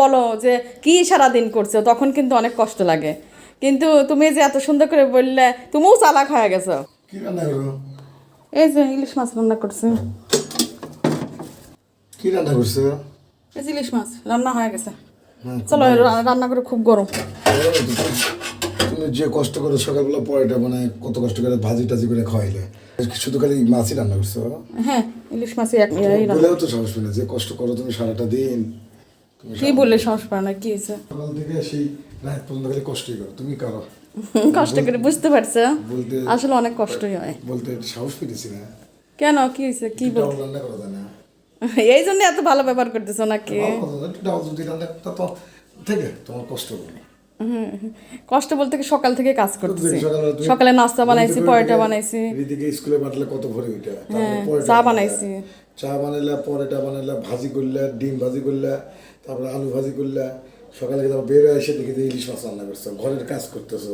বলো যে কি সারাদিন করছ তখন কিন্তু অনেক কষ্ট লাগে। কিন্তু তুমি যে এত সুন্দর করে বললে তুমিও চালাক হয়ে গেছো। এই যে ইলিশ মাছ রান্না করছে। কি রান্না করছ? এই যে ইলিশ মাছ রান্না হয়ে গেছে। হ্যাঁ, চলো রান্না করে খুব গরম। তুমি যে কষ্ট করে সকালবেলা পরেটা মানে কত কষ্ট করে ভাজি টাজি করে খাওয়াইলে। শুধু খালি মাছই রান্না করছ? হ্যাঁ ইলিশ মাছই এক রান্না। বলেও তো সাহস পেলে যে কষ্ট করো তুমি সারাটা দিন। কি বললে সাহস না কি হয়েছে? সকাল থেকে সেই রাত পর্যন্ত খালি কষ্টই করো তুমি করো। কষ্ট করে বুঝতে পারছ? বলতে আসলে অনেক কষ্টই হয়। বলতে সাহস পেতেছি না। কেন কি হয়েছে? কি বল এই জন্য এত ভালো ব্যবহার করতেছো নাকি? থেকে তোমার কষ্ট কষ্ট বলতে কি সকাল থেকে কাজ করতেছি? সকালে নাস্তা বানাইছি পরোটা বানাইছি। রিদিকে স্কুলে পাঠালে কত ভরে ওইটা হ্যাঁ, চা বানাইছি। চা বানাইলা পরোটা বানাইলা ভাজি করলা ডিম ভাজি করলা তারপরে আলু ভাজি করলা সকালে তারপর বের এসে দেখি যে ইলিশ মাছ রান্না করছ ঘরের কাজ করতেছো।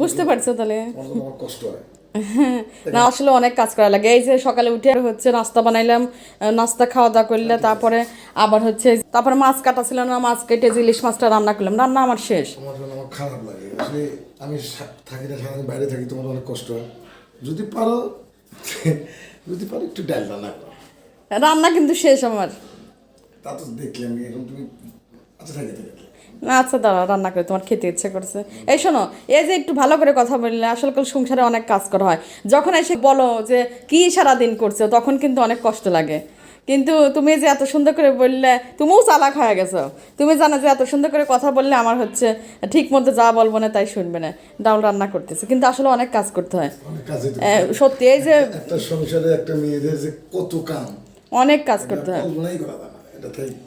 বুঝতে পারছ তাহলে। তোমার কষ্ট হয়। না আসলে অনেক কাজ করা লাগে। এই যে সকালে উঠে হচ্ছে নাস্তা বানাইলাম নাস্তা খাওয়া দাওয়া করলে তারপরে আবার হচ্ছে তারপরে মাছ কাটা ছিল না মাছ কেটে যে ইলিশ মাছটা রান্না করলাম রান্না আমার শেষ। আমার খারাপ লাগে। আসলে আমি থাকি না সারাদিন বাইরে থাকি তোমার অনেক কষ্ট হয়। যদি পারো যদি পারো একটু ডাল রান্না রান্না কিন্তু শেষ আমার। তা তো দেখলে এখন তুমি আচ্ছা থাকি থাকি না আচ্ছা দাঁড়া রান্না করে তোমার খেতে ইচ্ছে করছে। এই শোনো এই যে একটু ভালো করে কথা বললে আসলে সংসারে অনেক কাজ করা হয়। যখন এসে বলো যে কি সারাদিন করছ তখন কিন্তু অনেক কষ্ট লাগে। কিন্তু তুমি যে এত সুন্দর করে বললে তুমিও চালাক হয়ে গেছো। তুমি জানো যে এত সুন্দর করে কথা বললে আমার হচ্ছে ঠিক মতো যা বলব না তাই শুনবে না। ডাউল রান্না করতেছে কিন্তু আসলে অনেক কাজ করতে হয়। সত্যি এই যে একটা সংসারে একটা মেয়েদের যে কত কাম। অনেক কাজ করতে হয়।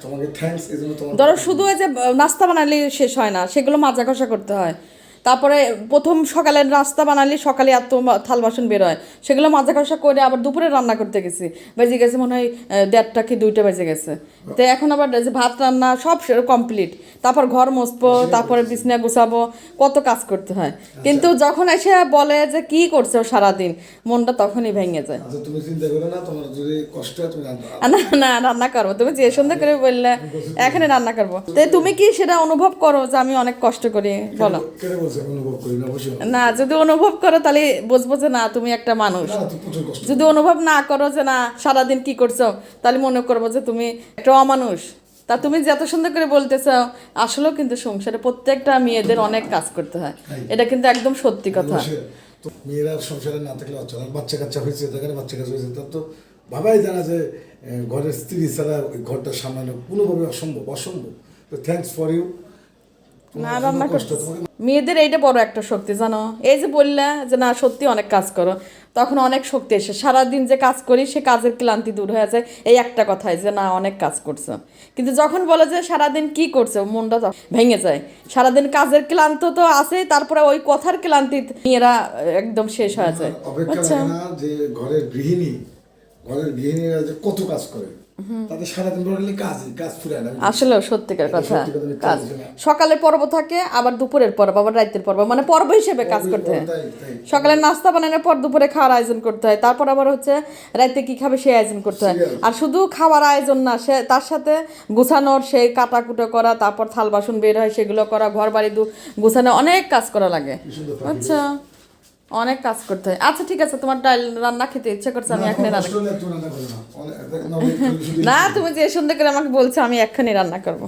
তোমাকে থ্যাঙ্কস তোমার ধরো শুধু এই যে নাস্তা বানালে শেষ হয় না, সেগুলো মাজা কষা করতে হয়। তারপরে প্রথম সকালের নাস্তা বানালে সকালে এত থাল বাসন বেরোয় সেগুলো মাজা কষা করে আবার দুপুরে রান্না করতে গেছি। বেজে গেছে মনে হয় দেড়টা কি দুইটা বেজে গেছে। তো এখন আবার যে ভাত রান্না সব কমপ্লিট তারপর ঘর মুছবো তারপরে বিছনা গুছাবো কত কাজ করতে হয়। কিন্তু যখন এসে বলে যে কি করছ সারাদিন মনটা তখনই ভেঙে যায়। আচ্ছা তুমি চিন্তা করো না তোমার যদি কষ্ট তুমি না না রান্না করব। তুমি যে সুন্দর করে বললে এখানে রান্না করব। তো তুমি কি সেটা অনুভব করো যে আমি অনেক কষ্ট করি? বলো। বলছে অনুভব করি না অবশ্যই না যদি অনুভব করো তাহলে বুঝব যে না তুমি একটা মানুষ। যদি অনুভব না করো যে না সারাদিন কি করছ তাহলে মনে করব যে তুমি একটা অমানুষ। তা তুমি যত সুন্দর করে বলতেছো আসলেও কিন্তু সংসারে প্রত্যেকটা মেয়েদের অনেক কাজ করতে হয়। এটা কিন্তু একদম সত্যি কথা। মেয়েরা সংসারে না থাকলে বাচ্চা বাচ্চা কাচ্চা হয়েছে যেখানে বাচ্চা কাচ্চা হয়েছে তার তো ভাবাই জানা যে ঘরের স্ত্রী ছাড়া ঘরটা সামলানো কোনোভাবে অসম্ভব অসম্ভব। তো থ্যাঙ্কস ফর ইউ না রান্না করতে মেয়েদের এইটা বড় একটা শক্তি জানো? এই যে বললে যে না সত্যি অনেক কাজ করো। তখন অনেক শক্তি এসে সারাদিন যে কাজ করি সে কাজের ক্লান্তি দূর হয়ে যায়। এই একটা কথাই যে না অনেক কাজ করছ। কিন্তু যখন বলে যে সারাদিন কি করছ? মনটা ভেঙে যায়। সারাদিন কাজের ক্লান্ত তো আছেই তারপরে ওই কথার ক্লান্তি মেয়েরা একদম শেষ হয়ে যায়। আচ্ছা। যে ঘরের গৃহিণী ঘরের গৃহিণীরা যে কত কাজ করে। তাদের সারাদিন ধরে কাজই কাজ ফুরায় না। আসলে সত্যিকার কথা কাজ। কাজ। সকালের পর্ব থাকে আবার দুপুরের পর্ব আবার রাতের পর্ব মানে পর্ব হিসেবে কাজ করতে হয়। সকালে নাস্তা বানানোর পর দুপুরে খাওয়ার আয়োজন করতে হয় তারপর আবার হচ্ছে রাতে কি খাবে সেই আয়োজন করতে হয়। আর শুধু খাওয়ার আয়োজন না সে তার সাথে গুছানোর সেই কাটাকুটো করা তারপর থাল বাসন বের হয় সেগুলো করা ঘর বাড়ি দু গুছানো অনেক কাজ করা লাগে। আচ্ছা। অনেক কাজ করতে হয়। আচ্ছা ঠিক আছে তোমার ডাল রান্না খেতে ইচ্ছা করছে আমি এখনই রান্না না তুমি যে সুন্দর করে আমাকে বলছো আমি এক্ষুনি রান্না করব।